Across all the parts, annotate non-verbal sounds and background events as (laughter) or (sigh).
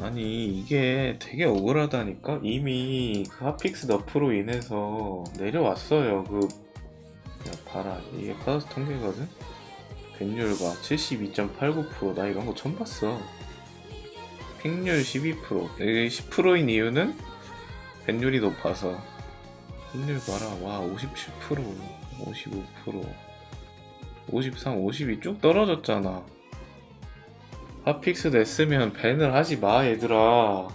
아니 이게 되게 억울하다니까? 이미 그 핫픽스 너프로 인해서 내려왔어요 그 야, 봐라 이게 카더스 통계거든? 밴율과 72.89%나 이런 거 처음 봤어. 픽률 12% 이게 10%인 이유는 밴율이 높아서. 픽률 봐라. 와 57% 55% 53, 52 쭉 떨어졌잖아 핫픽스 냈으면 밴을 하지 마 얘들아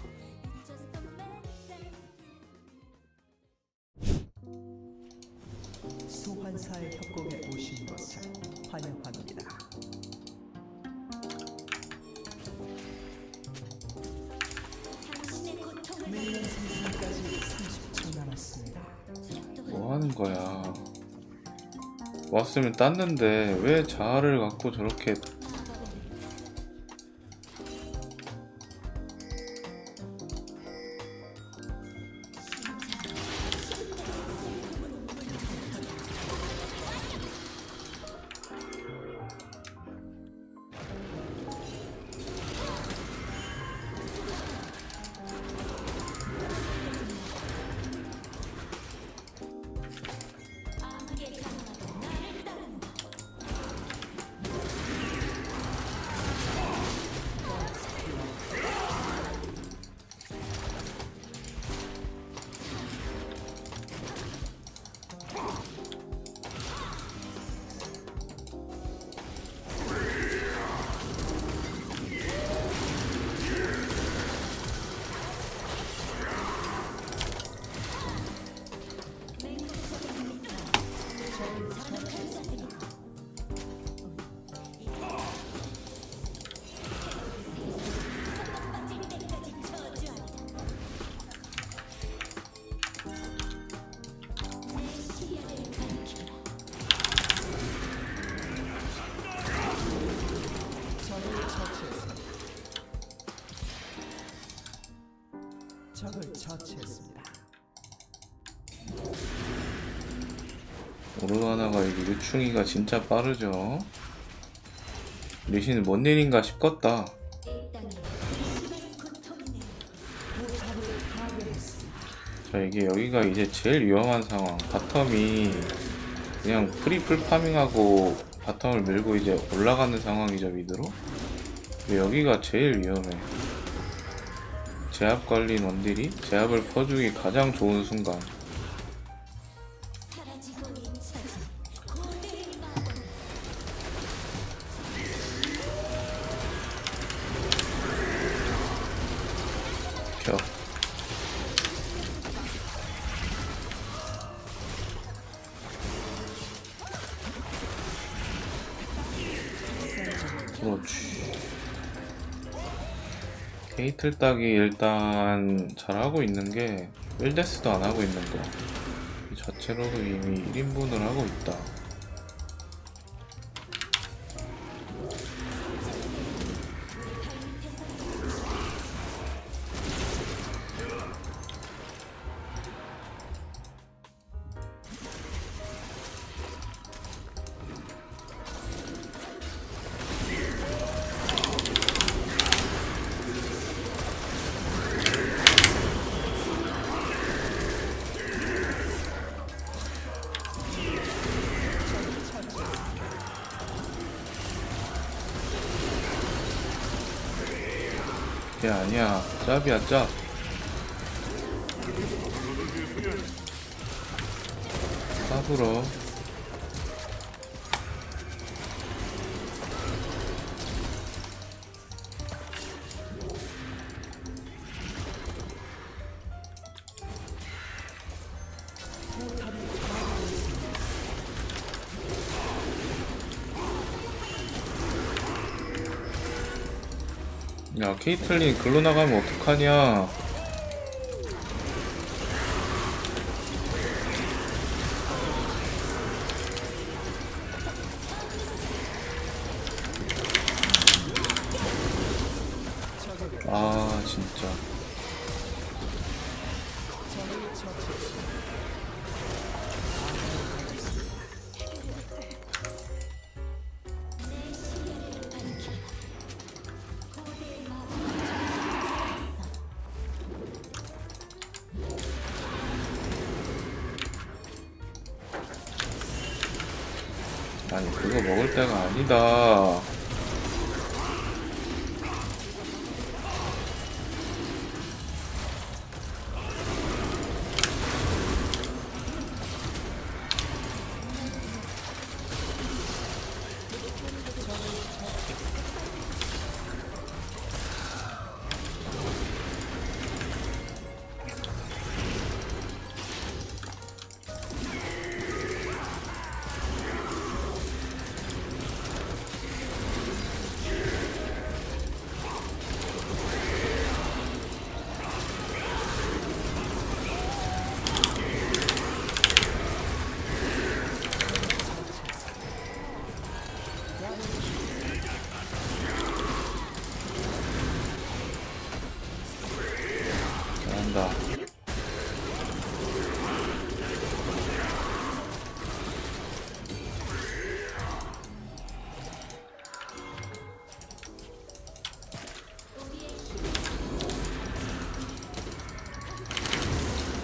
소환사의 협곡에 오신 것을 환영합니다. 밀린 생선까지 30초 남았습니다. 뭐 하는 거야 왔으면 땄는데 왜 자아를 갖고 저렇게 처치했습니다. 적을 처치했습니다. 오르가나가 이게 유충이가 진짜 빠르죠 리신은 뭔 일인가 싶겠다 자 이게 여기가 이제 제일 위험한 상황 바텀이 그냥 프리풀 파밍하고 바텀을 밀고 이제 올라가는 상황이죠 미드로 여기가 제일 위험해. 제압 걸린 원딜이 제압을 퍼주기 가장 좋은 순간. 켜 게이틀 따기 일단 잘하고 있는 게 1데스도 안 하고 있는 거. 이 자체로도 이미 1인분을 하고 있다. 야 아니야. 짭이야 짭. 싸불어 케이틀린 글로 나가면 어떡하냐 먹을 때가 아니다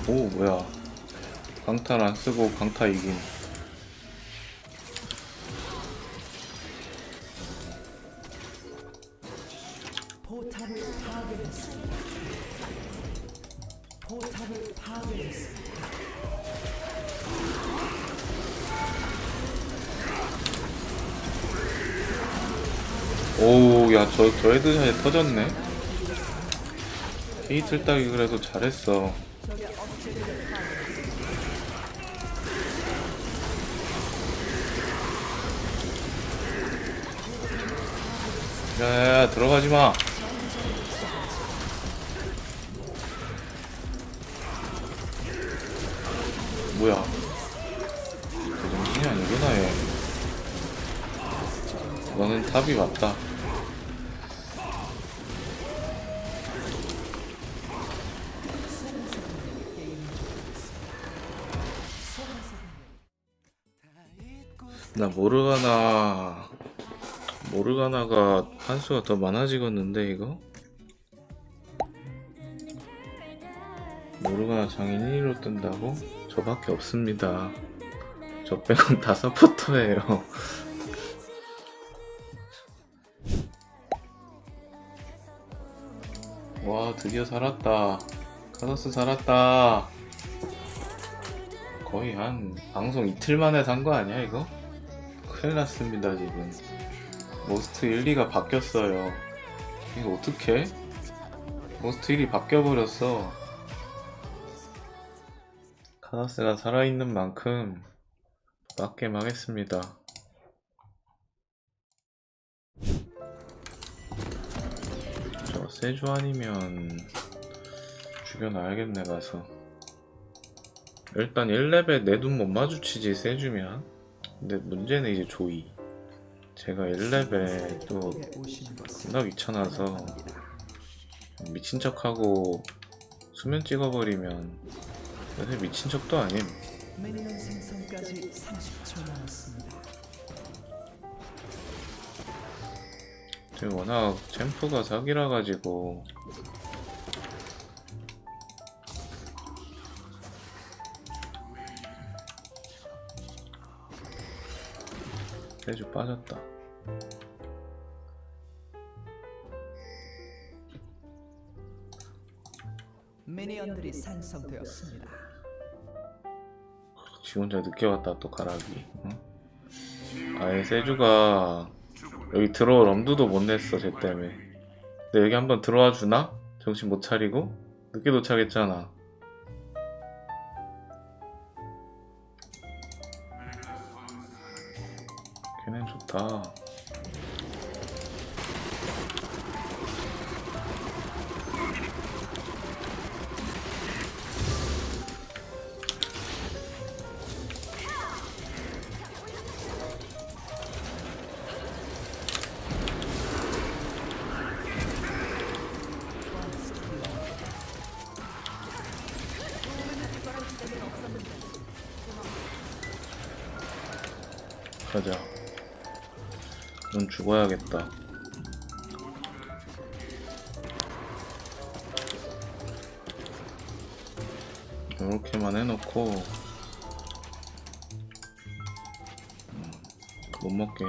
오 뭐야. 강탈 안 쓰고 강타 이긴. 오우 야저 저 헤드샷이 터졌네. 게이틀 따기 그래도 잘했어 야야야 들어가지마. 뭐야? 제정신이 아니구나 얘. 너는 탑이 맞다. 나 모르가나 모르가나가 한수가 더 많아지겠는데 이거? 모르가나 장인 1위로 뜬다고? 저밖에 없습니다 저 빼곤 다 서포터예요 (laughs) 와 드디어 살았다 카더스 살았다 거의 한 방송 이틀 만에 산 거 아니야 이거? 큰일 났습니다 지금 모스트 1, 2가 바뀌었어요. 이거 어떡해? 모스트 1이 바뀌어버렸어. 카더스가 살아있는 만큼 맞게 하겠습니다. 저 세주 아니면 죽여놔야겠네 가서. 일단 1렙에 내 눈 못 마주치지 세주면. 근데 문제는 이제 조이 제가 1렙에 또 존나 귀찮아서 미친 척하고 수면 찍어버리면 요새 미친 척도 아님 미니언 생성까지 30초 남았습니다. 지금 워낙 챔프가 사기라 가지고 세주 빠졌다 미니언들이 생성되었습니다. 지 혼자 늦게 왔다 또 가라기 응? 아예 세주가 여기 들어올 엄두도 못 냈어 쟤 때문에 근데 여기 한번 들어와 주나? 정신 못 차리고? 늦게 도착했잖아 걔넨 좋다 죽어야겠다. 이렇게만 해놓고 음, 못 먹게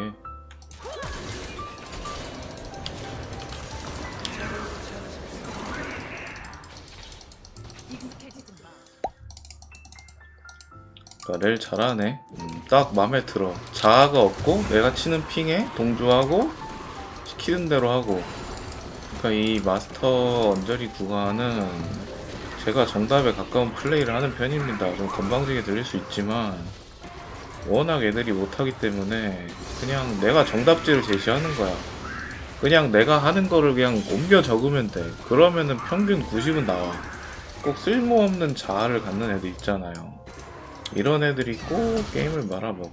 그러니까 렐 잘하네. 음, 딱 마음에 들어. 자아가 없고 내가 치는 핑에 동조하고 시키는 대로 하고. 그러니까 이 마스터 언저리 구간은 제가 정답에 가까운 플레이를 하는 편입니다. 좀 건방지게 들릴 수 있지만 워낙 애들이 못하기 때문에 그냥 내가 정답지를 제시하는 거야. 그냥 내가 하는 거를 그냥 옮겨 적으면 돼. 그러면은 평균 90은 나와. 꼭 쓸모없는 자아를 갖는 애들 있잖아요. 이런 애들이 꼭 게임을 말아먹어.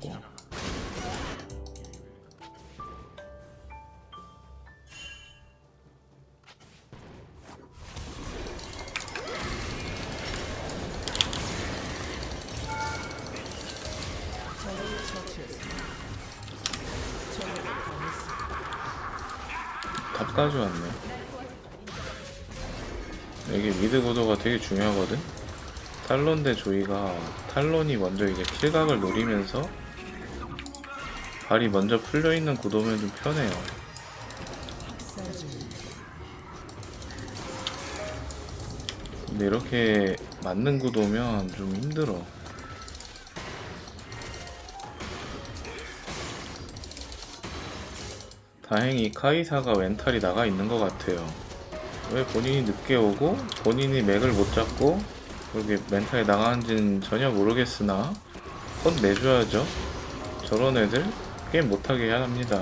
다 가져왔네. 이게 미드 구도가 되게 중요하거든? 탈론 대 조이가 탈론이 먼저 이제 킬각을 노리면서 발이 먼저 풀려있는 구도면 좀 편해요. 근데 이렇게 맞는 구도면 좀 힘들어. 다행히 카이사가 멘탈이 나가 있는 것 같아요. 왜 본인이 늦게 오고 본인이 맥을 못 잡고 그렇게 멘탈이 나가는지는 전혀 모르겠으나 혼 내줘야죠. 저런 애들 게임 못하게 해야 합니다.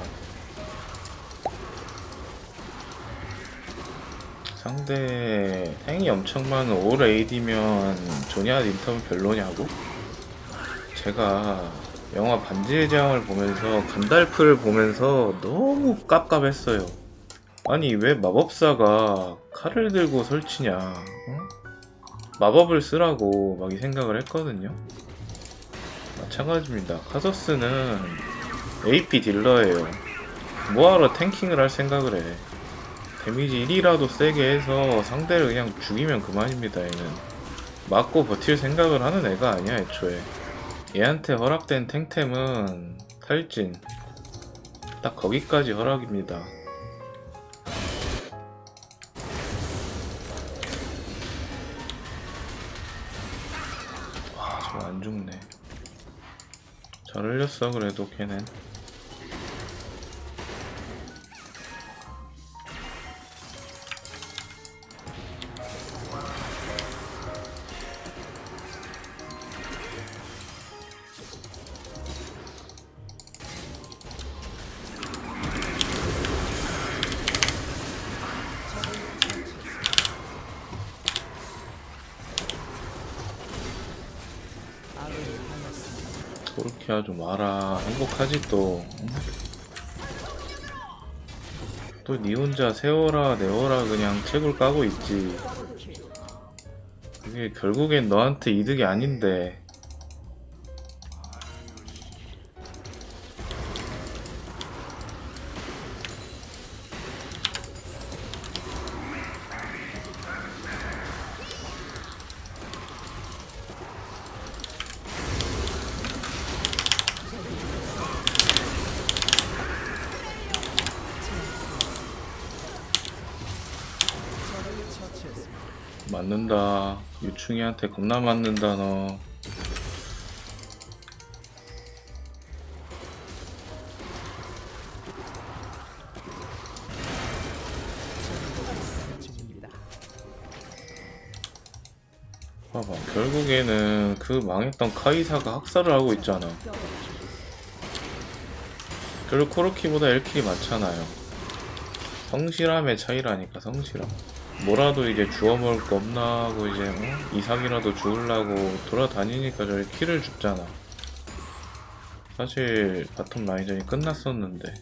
상대 행이 엄청 많은 올 AD면 조냐 인터뷰 별로냐고? 제가 영화 반지의 제왕을 보면서 간달프를 보면서 너무 깝깝했어요. 아니 왜 마법사가 칼을 들고 설치냐? 어? 마법을 쓰라고 막 이 생각을 했거든요. 마찬가지입니다. 카서스는 AP 딜러예요. 뭐하러 탱킹을 할 생각을 해? 데미지 1이라도 세게 해서 상대를 그냥 죽이면 그만입니다, 얘는. 맞고 버틸 생각을 하는 애가 아니야, 애초에. 얘한테 허락된 탱템은 탈진. 딱 거기까지 허락입니다. 잘 흘렸어, 그래도 걔는. 그렇게 하지 마라. 행복하지 또. 또 니 혼자 세워라 내워라 그냥 채굴 까고 있지. 그게 결국엔 너한테 이득이 아닌데. 맞는다. 유충이한테 겁나 맞는다 너. 봐봐. 결국에는 그 망했던 카이사가 학살을 하고 있잖아. 결국 코르키보다 엘킬이 많잖아요. 성실함의 차이라니까 성실함. 뭐라도 이제 주워 먹을 거 없나 하고 이제 어? 이삭이라도 주우려고 돌아다니니까 저희 키를 줍잖아. 사실 바텀 라인전이 끝났었는데.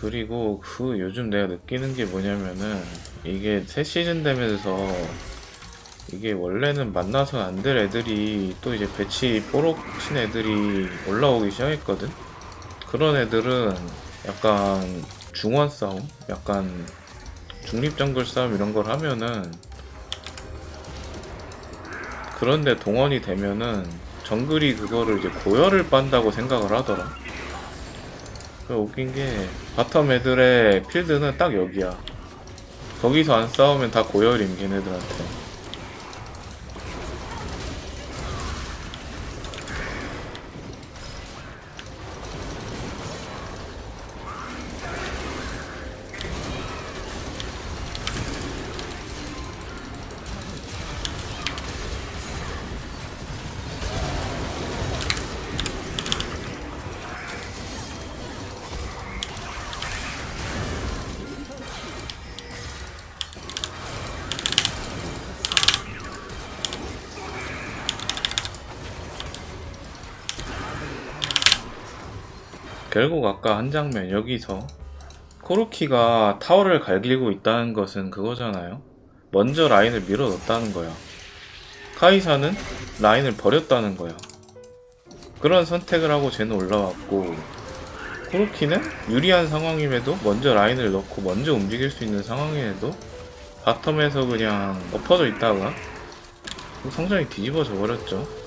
그리고 그 요즘 내가 느끼는 게 뭐냐면은 이게 새 시즌 되면서 이게 원래는 만나선 안될 애들이 또 이제 배치 뽀록 친 애들이 올라오기 시작했거든. 그런 애들은 약간 중원 싸움, 약간 중립 정글 싸움 이런 걸 하면은 그런데 동원이 되면은 정글이 그거를 이제 고열을 빤다고 생각을 하더라. 그 웃긴 게 바텀 애들의 필드는 딱 여기야. 거기서 안 싸우면 다 고열임 걔네들한테. 결국 아까 한 장면 여기서 코르키가 타워를 갈기고 있다는 것은 그거잖아요. 먼저 라인을 밀어 넣었다는 거야. 카이사는 라인을 버렸다는 거야. 그런 선택을 하고 쟤는 올라왔고 코르키는 유리한 상황임에도 먼저 라인을 넣고 먼저 움직일 수 있는 상황임에도 바텀에서 그냥 엎어져 있다가 성장이 뒤집어져 버렸죠.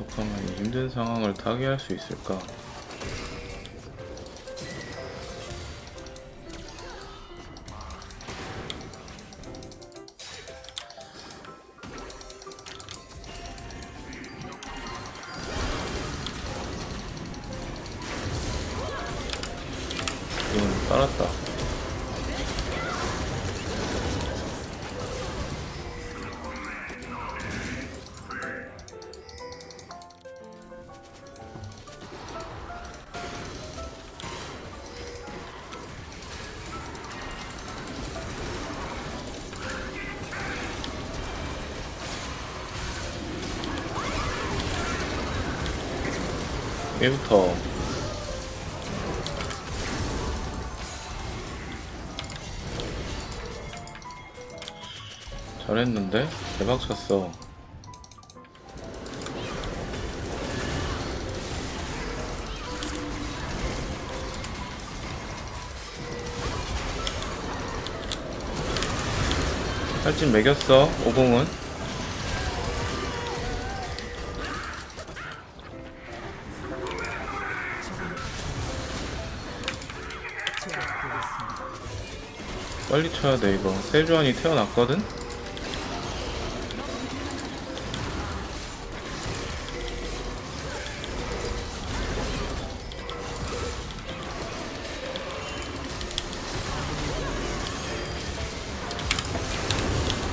어떻게 하면 이 힘든 상황을 타개할 수 있을까? 1부터. 잘했는데? 대박 쳤어. 살찐 매겼어 오공은. 빨리 쳐야 돼 이거. 세주안이 태어났거든?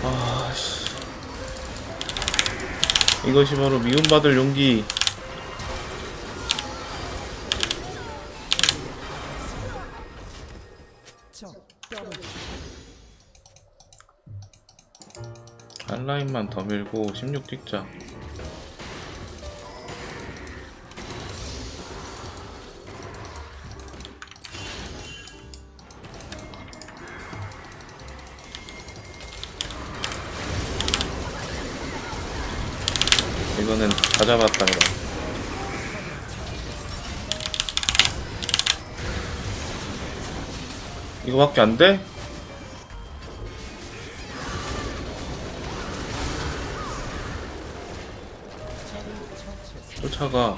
아씨. 이것이 바로 미움받을 용기 라인만 더 밀고 16 찍자 이거는 다 잡았다 이거 이거밖에 안 돼? 쫓아가.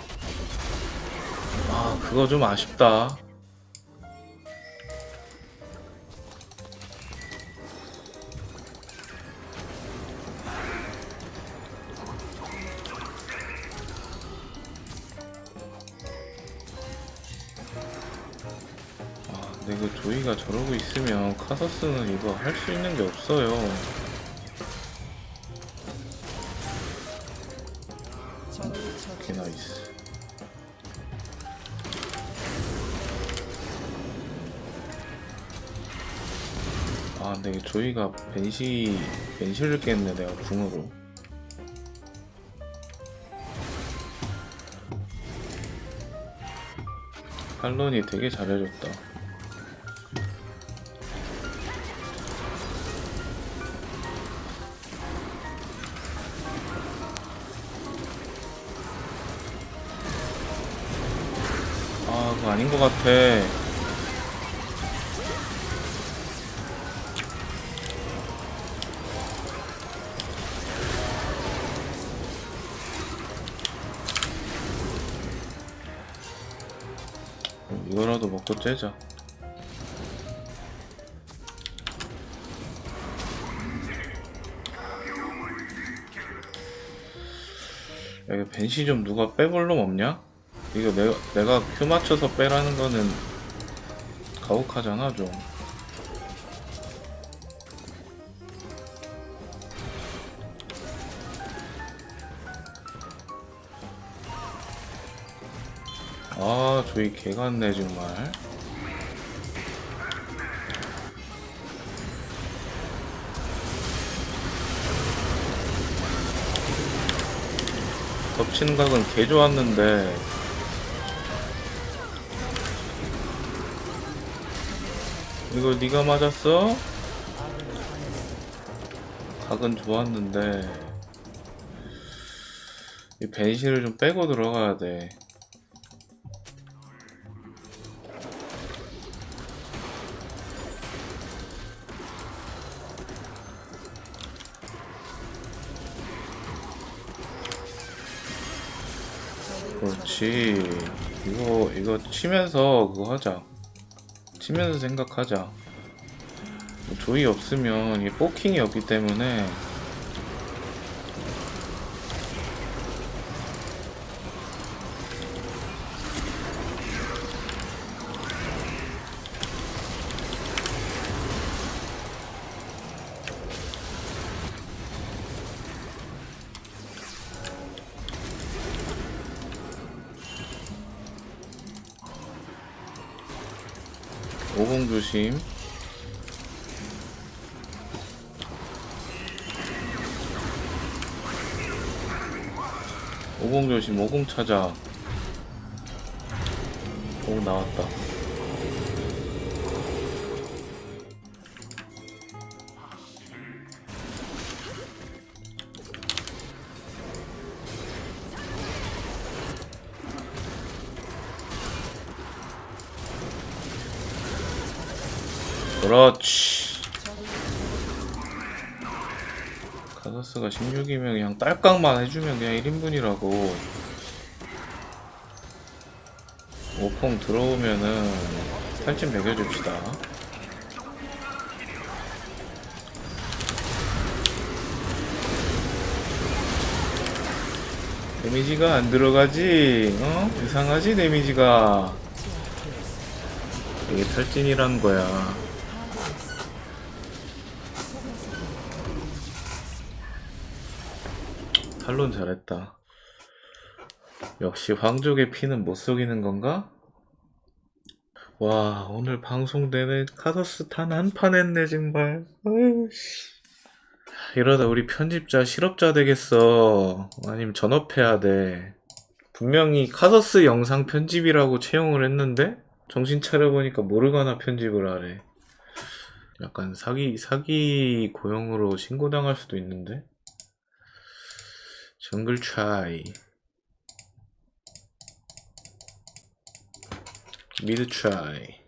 아, 그거 좀 아쉽다. 아, 내가 이거 조이가 저러고 있으면 카서스는 이거 할 수 있는 게 없어요. 오케이 나이스. 아 근데 조이가 벤시 벤시를 깼네 내가 궁으로. 할론이 되게 잘해줬다. 것 같아. 이거라도 먹고 째자. 야, 이거 벤시 좀 누가 빼볼 놈 없냐? 이거 내가, 내가 큐 맞춰서 빼라는 거는 가혹하잖아, 좀. 아, 저희 개 같네, 정말. 덮치는 각은 개 좋았는데 이거 네가 맞았어? 각은 좋았는데 이 벤시를 좀 빼고 들어가야 돼. 그렇지. 이거 이거 치면서 그거 하자. 치면서 생각하자. 뭐 조이 없으면 이게 포킹이 없기 때문에 오공 조심. 오공 조심, 오공 찾아. 오 나왔다. 그렇지. 카서스가 16이면 그냥 딸깍만 해주면 그냥 1인분이라고. 오콩 들어오면은 탈진 매겨줍시다. 데미지가 안 들어가지? 어? 이상하지 데미지가. 이게 탈진이란 거야. 탈론 잘했다. 역시 황족의 피는 못 속이는 건가? 와, 오늘 방송 내내 카서스 탄 한 판 했네, 정말. 아유, 씨. 이러다 우리 편집자 실업자 되겠어. 아니면 전업해야 돼. 분명히 카서스 영상 편집이라고 채용을 했는데, 정신 차려보니까 모르가나 편집을 하래. 약간 사기, 사기 고용으로 신고당할 수도 있는데? 정글 트라이. 미드 트라이